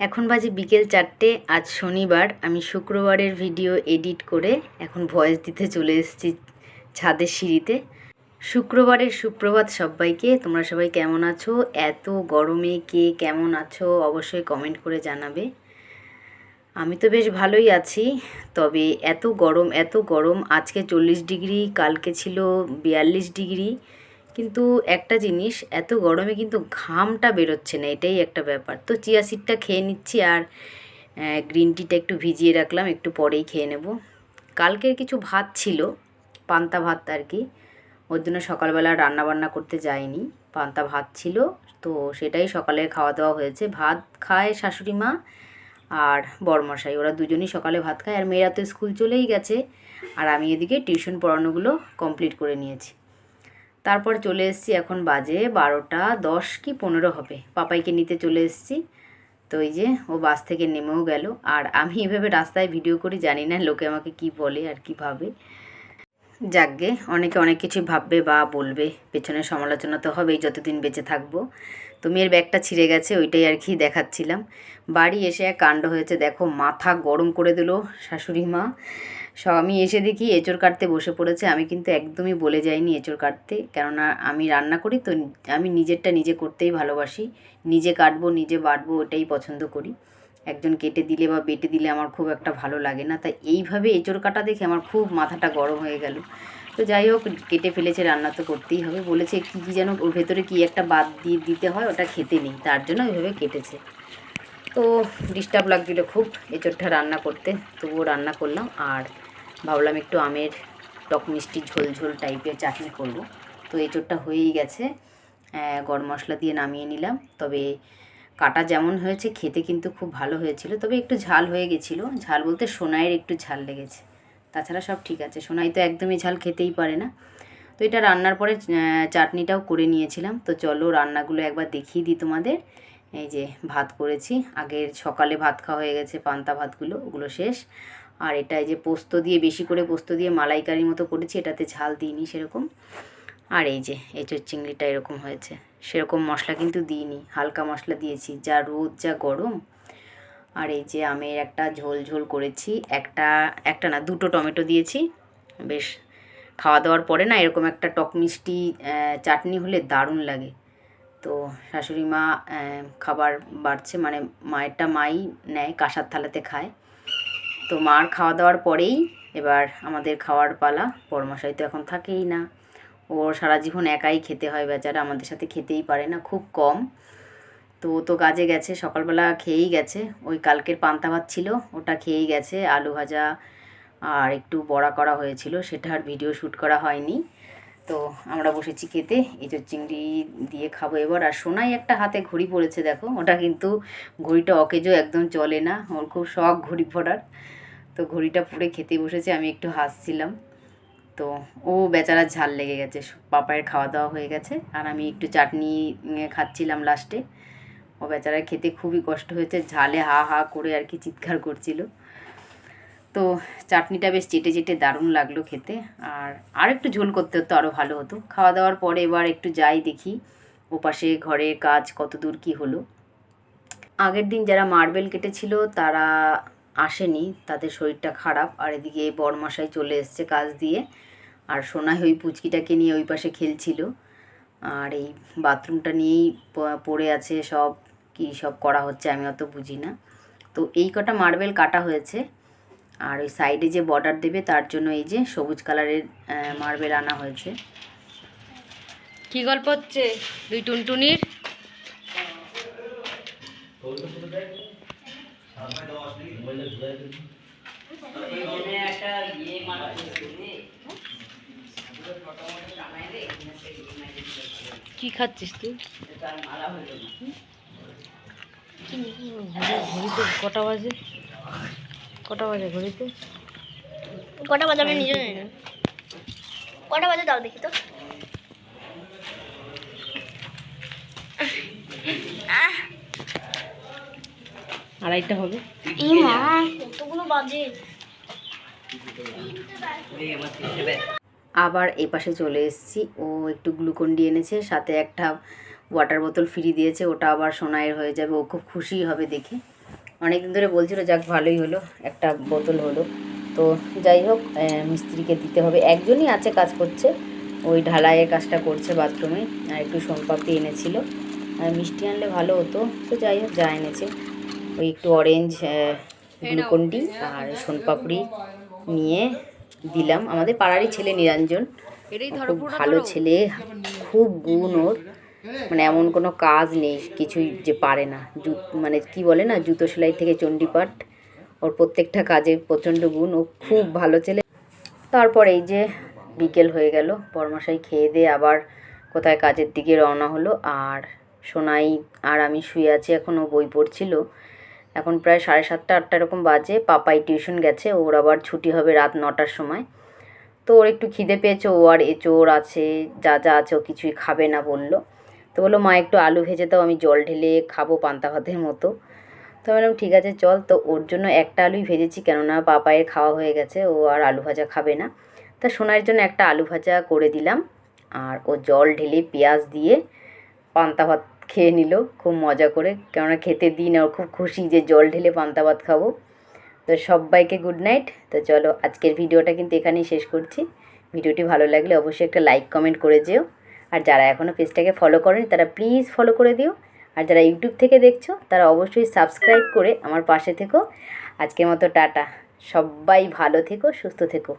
এখন বাজে বিকেল চারটে, আজ শনিবার। আমি শুক্রবারের ভিডিও এডিট করে এখন ভয়েস দিতে চলে এসেছি ছাদের সিঁড়িতে। শুক্রবারের সুপ্রভাত সবাইকে, তোমরা সবাই কেমন আছো? এত গরমে কে কেমন আছো? অবশ্যই কমেন্ট করে জানাবে। আমি তো বেশ ভালোই আছি, তবে এত গরম এত গরম। আজকে চল্লিশ ডিগ্রি, কালকে ছিল বিয়াল্লিশ ডিগ্রি। কিন্তু একটা জিনিস, এত গরমে কিন্তু ঘামটা বেরোচ্ছে না, এটাই একটা ব্যাপার। তো চিয়া সিডটা খেয়ে নিচ্ছি আর গ্রিন টিটা একটু ভিজিয়ে রাখলাম, একটু পরেই খেয়ে নেব। কালকের কিছু ভাত ছিল, পান্তা ভাত আর কি। ওর জন্য সকালবেলা রান্না বান্না করতে যাইনি, পান্তা ভাত ছিল, তো সেটাই সকালে খাওয়া দাওয়া হয়েছে। ভাত খায় শাশুড়ি মা আর বরমশাই, ওরা দুজনেই সকালে ভাত খায়। আর মেয়েরা তো স্কুল চলেই গেছে, আর আমি এদিকে টিউশন পড়ানোগুলো কমপ্লিট করে নিয়েছি। তারপর চলে এসেছি এখন বাজে বারোটা দশ কি পনেরো হবে। পাপাইকে নিতে চলে এসেছি। তো এই যে ও বাস থেকে নেমেও গেল। আর আমি এভাবে রাস্তায় ভিডিও করি, জানি না লোকে আমাকে কি বলে আর কি ভাবে। যাকগে, অনেকে অনেক কিছু ভাববে বা বলবে। পেছনে সমালোচনা তো হবেই, যতদিন বেঁচে থাকব। তো মেয়ের ব্যাগটা ছিঁড়ে গেছে, ওইটাই আর কি দেখাচ্ছিলাম। বাড়ি এসে এক কাণ্ড হয়েছে, দেখো, মাথা গরম করে দিল শাশুড়ি মা। আমি এসে দেখি এঁচড় কাটতে বসে পড়েছে, আমি কিন্তু একদমই বলে যাইনি এঁচড় কাটতে, কেননা আমি রান্না করি তো আমি নিজেরটা নিজে করতেই ভালোবাসি। নিজে কাটবো, নিজে বাটবো, ওটাই পছন্দ করি। একজন কেটে দিলে বা বেটে দিলে আমার খুব একটা ভালো লাগে না। তাই এইভাবে এঁচড় কাটা দেখে আমার খুব মাথাটা গরম হয়ে গেল। তো যাই হোক, কেটে ফেলেছে, রান্না তো করতেই হবে। বলেছে কী কী যেন ওর ভেতরে কী একটা বাদ দিয়ে দিতে হয়, ওটা খেতে নেই, তার জন্য ওইভাবে কেটেছে। তো ডিস্টার্ব লাগছিল খুব, এঁচড়টা রান্না করতে, তবুও রান্না করলাম। আর ভাবলাম একটু আমের টক মিষ্টি ঝোল ঝোল টাইপের চাটনি করব। তো এঁচড়টা হয়েই গেছে। গরম মশলা দিয়ে নামিয়ে নিলাম। তবে কাটা যেমন হয়েছে, খেতে কিন্তু খুব ভালো হয়েছিল। তবে একটু ঝাল হয়ে গেছিল। ঝাল বলতে সোনাইয়ের একটু ঝাল লেগেছে। তাছাড়া সব ঠিক আছে। সোনাই তো একদমই ঝাল খেতেই পারে না। তো এটা রান্নার পরে চাটনিটাও করে নিয়েছিলাম। তো চলো রান্নাগুলো একবার দেখিয়ে দিই তোমাদের। এই যে ভাত করেছি। আগের সকালে ভাত খাওয়া হয়ে গেছে, পান্তা ভাতগুলো, ওগুলো শেষ। আর এটা এই যে পোস্ত দিয়ে, বেশি করে পোস্ত দিয়ে মালাইকারির মতো করেছি, এটাতে ঝাল দিইনি সেরকম। আর এই যে এঁচোর চিংড়িটা এরকম হয়েছে। সেরকম মশলা কিন্তু দিইনি, হালকা মশলা দিয়েছি। যা রোদ, যা গরম আর এই যে আমের একটা ঝোল ঝোল করেছি, একটা একটা না, দুটো টমেটো দিয়েছি। বেশ, খাওয়া দাওয়ার পরে না এরকম একটা টক মিষ্টি চাটনি হলে দারুণ লাগে। তো শাশুড়ি মা খাবার বাড়ছে মানে মায়েরটা মাই নেয়, কাঁসার থালাতে খায়। তো মার খাওয়া দাওয়ার পরেই এবার আমাদের খাওয়ার পালা পরমশাই তো এখন থাকেই না। ওর সারা জীবন একাই খেতে হয় বেচারা, আমাদের সাথে খেতেই পারে না, খুব কম। তো ও তো কাজে গেছে, সকালবেলা খেয়েই গেছে। ওই কালকের পান্তা ভাত ছিল, ওটা খেয়েই গেছে, আলু ভাজা আর একটু বড়া করা হয়েছিল, সেটা আর ভিডিও শ্যুট করা হয়নি। তো আমরা বসেছি খেতে এঁচোর চিংড়ি দিয়ে খাব এবার। আর সোনাই একটা হাতে ঘড়ি পড়েছে দেখো। ওটা কিন্তু ঘড়িটা অকেজো একদম চলে না, ওর খুব শখ ঘড়ি পড়ার তো ঘড়িটা পরে খেতে বসেছে, আমি একটু হাসছিলাম। তো ও বেচারা ঝাল লেগে গেছে, পাপায়ের খাওয়া দাওয়া হয়ে গেছে। আর আমি একটু চাটনি খাচ্ছিলাম লাস্টে ও বেচারা খেতে খুবই কষ্ট হয়েছে, ঝালে হা হা করে আর কি চিৎকার করছিল। তো চাটনিটা বেশ চেটে চেটে দারুণ লাগল খেতে। আর আর একটু ঝোল করতে হতো আরও ভালো হতো। খাওয়া দাওয়ার পরে এবার একটু যাই দেখি, ওপাশে ঘরের কাজ কত দূর কী হলো। আগের দিন যারা মার্বেল কেটেছিল তারা আসেনি, তাদের শরীরটা খারাপ। আর এদিকে বরমশাই চলে এসছে কাজ দিয়ে। আর সোনাই ওই পুচকিটাকে নিয়ে ওই পাশে খেলছিল। আর এই বাথরুমটা নিয়েই পড়ে আছে সব। কি সব করা হচ্ছে আমি অত বুঝি না। তো এই কটা মার্বেল কাটা হয়েছে। আর ওই সাইডে যে বর্ডার দেবে তার জন্য এই যে সবুজ কালারের মার্বেল আনা হয়েছে। কি গল্প হচ্ছে? দুই টুনটুনির? কি খাচ্ছিস তুই? ঘড়িতে কটা বাজে? কটা বাজে ঘড়িতে? কটা বাজে আমি নিজে জানি না। কটা বাজে দাও দেখি তো। আড়াইটা হবে। ই মা কতগুলো বাজে? আবার এ পাশে চলে এসেছি। ও একটু গ্লুকন ডি এনেছে সাথে একটা ওয়াটার বোতল ফ্রি দিয়েছে ওটা আবার সোনাইয়ের হয়ে যাবে ও খুব খুশি হবে দেখে। অনেক দিন ধরে বলছিল যাক ভালোই হলো একটা বোতল হলো। তো যাই হোক মিস্ত্রিকে দিতে হবে। একজনই আছে কাজ করছে ওই ঢালাইয়ের কাজটা করছে বাথরুমে আর একটু সোনপাপড়ি এনেছিল। আর মিষ্টি আনলে ভালো হতো তো যাই হোক যা এনেছে। ওই একটু অরেঞ্জ গ্লুকন্ডি আর সোনপাপড়ি নিয়ে দিলাম। আমাদের পাড়ারই ছেলে নিরঞ্জন খুব ভালো ছেলে খুব গুণ ওর। মানে এমন কোনো কাজ নেই, কিছুই যে পারে না। জু- মানে কি বলে না, জুতো সেলাই থেকে চণ্ডীপাঠ, ওর প্রত্যেকটা কাজে প্রচণ্ড গুণ। ও খুব ভালো ছেলে। তারপর এই যে বিকেল হয়ে গেল, বরমশাই খেয়ে দিয়ে আবার কোথায় কাজের দিকে রওনা হলো। আর সোনাই আর আমি শুয়ে আছি, এখন ও বই পড়ছিল। এখন প্রায় সাড়ে সাতটা, আটটা এরকম বাজে। পাপাই টিউশন গেছে, ওর আবার ছুটি হবে রাত নটার সময়। তো ওর একটু খিদে পেয়েছে, ও আর এঁচোড় আছে, যা যা আছে, ও কিছুই খাবে না বলল। তো বলল, মা, একটু আলু ভেজে দাও, আমি জল ঢেলে খাব পান্তা ভাতের মতো। তো বললাম, ঠিক আছে, চল। তো ওর জন্য একটা আলুই ভেজেছি, কেননা পাপায়ের খাওয়া হয়ে গেছে, ও আর আলু ভাজা খাবে না। তা সোনার জন্য একটা আলু ভাজা করে দিলাম, আর ও জল ঢেলে পেঁয়াজ দিয়ে পান্তা ভাত খেয়ে নিল, খুব মজা করে, কেননা খেতে দিই না, ও খুব খুশি যে জল ঢেলে পান্তা ভাত খাব। তো সবাইকে গুড নাইট তো চলো, আজকের ভিডিওটা কিন্তু এখানেই শেষ করছি। ভিডিওটি ভালো লাগলে অবশ্যই একটা লাইক কমেন্ট করে যেও। আর যারা এখনও পেজটাকে ফলো করেনি, তারা প্লিজ ফলো করে দিও। আর যারা ইউটিউব থেকে দেখছ, তারা অবশ্যই সাবস্ক্রাইব করে আমার পাশে থেকো। আজকের মতো টাটা। সবাই ভালো থেকো, সুস্থ থেকো।